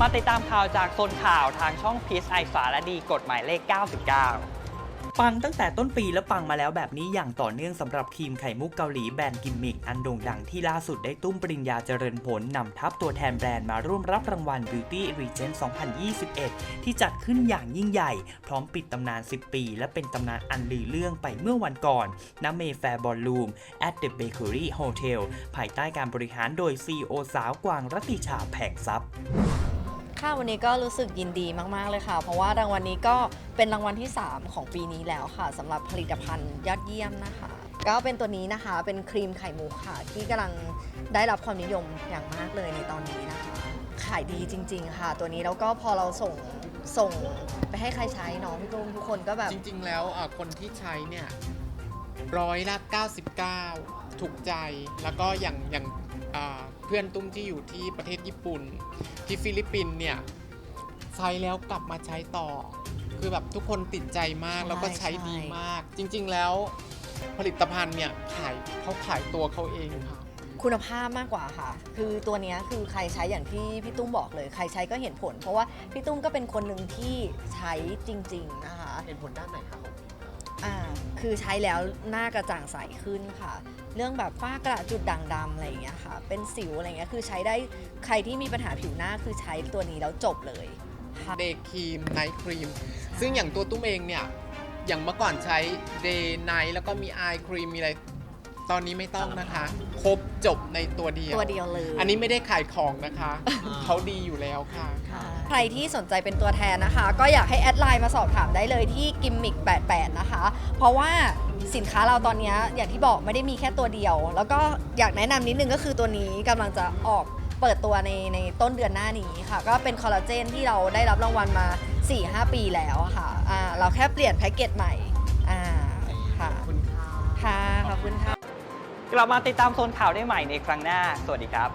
มาติดตามข่าวจากโซนข่าวทางช่องพีซไอสาและดีกฎหมายเลข 99ปังตั้งแต่ต้นปีและปังมาแล้วแบบนี้อย่างต่อเนื่องสำหรับครีมไข่มุกเกาหลีแบรนด์กิมมิกอันโด่งดังที่ล่าสุดได้ตุ้มปริญญาเจริญผลนำทัพตัวแทนแบรนด์มาร่วมรับรางวัล Beauty Regent 2021 ที่จัดขึ้นอย่างยิ่งใหญ่ พร้อมปิดตำนาน 10 ปี และเป็นตำนานอันลือเรื่องไปเมื่อวันก่อนณเมแฟร์บอลลูม at the Bakery Hotel ภายใต้การบริหารโดย CEO สาวกวางรัตติชาแผงทรัพย์ ค่ะวันนี้ก็รู้สึกยินดีมาก ๆ เลยค่ะ เพราะว่ารางวัลนี้ก็เป็นรางวัลที่ 3 ของปีนี้แล้วค่ะสำหรับผลิตภัณฑ์ยอดเยี่ยมนะคะ ก็เป็นตัวนี้นะคะเป็นครีมไข่มุกค่ะ ที่กำลังได้รับความนิยมอย่างมากเลยในตอนนี้นะคะ ขายดีจริง ๆ ค่ะ ตัวนี้แล้วก็พอเราส่งส่งไปให้ใครใช้เนาะพี่ตุ้มทุกคนก็แบบ จริง ๆ แล้วอะคนที่ใช้เนี่ยร้อยละ 99 ถูกใจแล้วก็อย่างอย่าง เพื่อนตุ้มที่อยู่ที่ประเทศญี่ปุ่น ที่ฟิลิปปินส์เนี่ยใช้แล้วกลับมาใช้ต่อ คือแบบทุกคนติดใจมากใช่แล้วก็ใช้ใช่ดีมาก จริง ๆ แล้วผลิตภัณฑ์เนี่ยขายเขาขายตัวเขาเองค่ะคุณภาพมากกว่าค่ะ คือตัวเนี้ยคือใครใช้อย่างที่พี่ตุ้มบอกเลย ใครใช้ก็เห็นผล เพราะว่าพี่ตุ้มก็เป็นคนหนึ่งที่ใช้จริง ๆ นะคะ เห็นผลด้านไหนคะของอ่า คือใช้แล้วหน้ากระจ่างใสขึ้นค่ะ เรื่องแบบฝ้ากระจุดด่างดำอะไรอย่างเงี้ยค่ะ เป็นสิวอะไรเงี้ย คือใช้ได้ใครที่มีปัญหาผิวหน้าคือใช้ตัวนี้แล้วจบเลยค่ะ เดย์ครีมไนท์ครีม ซึ่งอย่างตัวตุ้มเองเนี่ย อย่างเมื่อก่อนใช้เดย์ไนท์แล้วก็มีไอครีมมีอะไร ตอนนี้ไม่ต้องนะคะ ครบจบในตัวเดียว ตัวเดียวเลย อันนี้ไม่ได้ขายของนะคะ เขาดีอยู่แล้วค่ะค่ะ ใครที่สนใจเป็นตัวแทนนะคะ ก็อยากให้แอดไลน์มาสอบถามได้เลยที่กิมมิก88 นะคะ เพราะว่าสินค้าเราตอนเนี้ยอย่างที่บอกไม่ได้มีแค่ตัวเดียว แล้วก็อยากแนะนำนิดนึงก็คือตัวนี้กำลังจะออกเปิดตัวในในต้นเดือนหน้านี้ค่ะ ก็เป็นคอลลาเจนที่เราได้รับรางวัลมา 4-5 ปีแล้วอะค่ะอ่าเราแค่เปลี่ยนแพ็กเกจใหม่อ่าค่ะคุณค่ะ ค่ะ ขอบคุณค่ะ กลับมาติดตามโซนข่าวได้ใหม่ในครั้งหน้า สวัสดีครับ